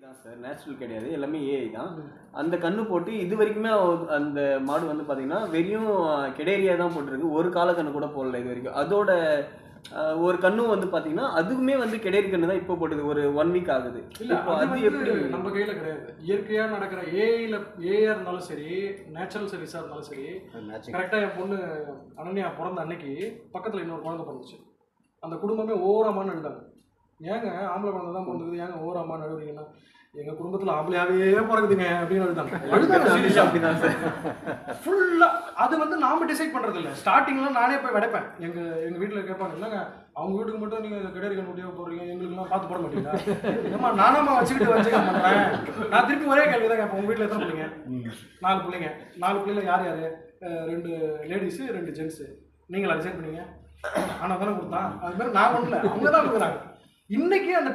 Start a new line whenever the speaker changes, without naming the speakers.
தான் sir natural கிடையாது. எல்லாமே ஏஐ தான். அந்த கண்ணு போட்டு இது வரைக்குமே அந்த மாடு வந்து பார்த்தீங்கன்னா வெறும் கெடேரியா தான் போட்டிருக்கு. ஒரு கால கண்ணு கூட போடல இது வரைக்கும். அதோட ஒரு கண்ணும் வந்து பார்த்தீங்கன்னா அதுவுமே வந்து கெடேரி கண்ணு தான் இப்போ போட்டது. ஒரு ஒன் வீக் ஆகுது.
இல்ல
இப்போ
அது
எப்படி
நம்ம கையில கிடையாது. இயற்கையா நடக்கிற ஏஐல ஏஆ இருந்தாலும் சரி நேச்சுரல் சர்வீஸா இருந்தாலும் சரி கரெக்டா என் பொண்ணு அனன்யா பிறந்த அன்னைக்கு பக்கத்துல இன்னொரு குழந்தை பிறந்துச்சு. அந்த குடும்பமே ஓரமா நடுதாங்க ஏங்க ஆம்பளை குழந்தை தான் பிறந்தது. ஏங்க ஓரமா நடுறீங்கன்னா எங்க குடும்பத்துல ஆம்பளையாவே பிறகுதுங்க அப்படின்னு அழுதாங்க.
அப்படிதான் சார்.
ஃபுல்லா அது வந்து நாம டிசைட் பண்றது இல்ல ஸ்டார்டிங்ல நானே போய் விடைப்பேன். எங்க எங்க வீட்ல கேட்பாங்க என்னங்க அவங்க வீட்டுக்கு மட்டும் நீங்க கிடையாது முடிய போடுறீங்க எங்களுக்குலாம் பார்த்து போட மாட்டீங்களா? ஏமா நானாமா வச்சுக்கிட்டு வச்சுக்க பண்றேன் நான் திருப்பி ஒரே கேள்வி தான் கேட்பேன் உங்க வீட்ல எத்தனை பிள்ளைங்க? நாலு பிள்ளைங்க. நாலு பிள்ளைங்க யார் யாரு? ரெண்டு லேடிஸ் ரெண்டு ஜென்ஸ் நீங்களா டிசைட் பண்ணீங்க? ஆனா தானே கொடுத்தான். அது மாதிரி நான் பண்ணல அவங்க தான் கொடுக்குறாங்க. இன்னைக்கு அந்த